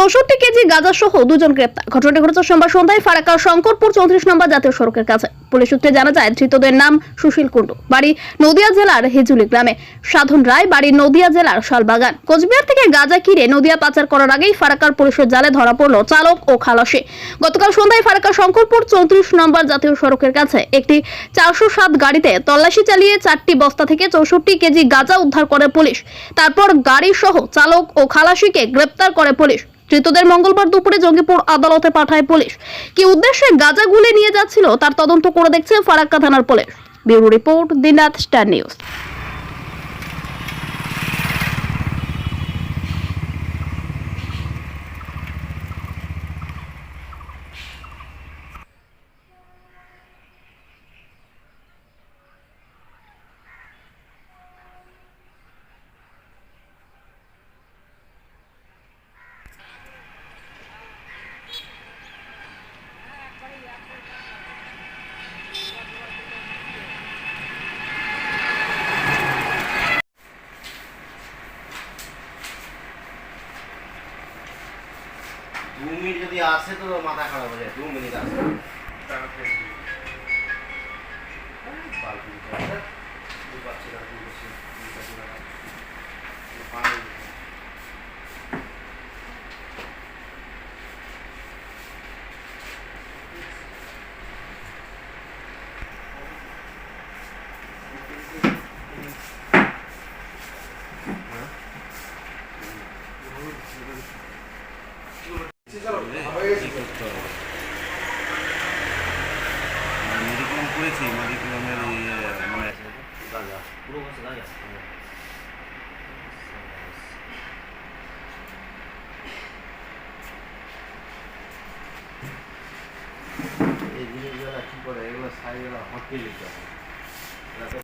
চৌষট্টি কেজি গাঁজা সহ দুজন গ্রেপ্তার। ঘটনাটি ঘটেছে সোমবার সন্ধ্যায় ফারাক্কা শঙ্করপুর চৌত্রিশ নম্বর জাতীয় সড়কের কাছে। পুলিশ সূত্রে জানা যায়, ধৃতদের নাম সুশীল কুণ্ডু। বাড়ি নদিয়া জেলার হিজুলি গ্রামে। সাধন রায় বাড়ি নদিয়া জেলার শালবাগান। কোচবিহার থেকে গাঁজা কিনে নদিয়া পাচার করার আগেই ফারাক্কার পুলিশের জালে ধরা পড়ল চালক ও খালাসি। গতকাল সন্ধ্যায় ফারাক্কা শঙ্করপুর চৌত্রিশ নম্বর জাতীয় সড়কের কাছে একটি চারশো সাত গাড়িতে তল্লাশি চালিয়ে চারটি বস্তা থেকে চৌষট্টি কেজি গাঁজা উদ্ধার করে পুলিশ। তারপর গাড়ি সহ চালক ও খালাসিকে গ্রেপ্তার করে পুলিশ। ধৃতদের মঙ্গলবার দুপুরে জঙ্গিপুর আদালতে পাঠায় পুলিশ। কি উদ্দেশ্যে গাঁজা গুলি নিয়ে যাচ্ছিল, তার তদন্ত করে দেখছে ফারাক্কা থানার পুলিশ। ব্যুরো রিপোর্ট দিনাথ স্টার নিউজ। দু মিনিট যদি আসে তো মাথা খারাপ হয়ে যায় দু মিনিট আসে। বালতি দিতে হবে। দু পাচ্ছি না, দু পাচ্ছি না, দু পাচ্ছি না। দু পানি দিতে হবে। মেডিক্লেম করেছি ইয়ে মানে গাঁজা। এই জিনিসগুলো কি করে এগুলো সাইজগুলো হটকে দিতে হবে যাতে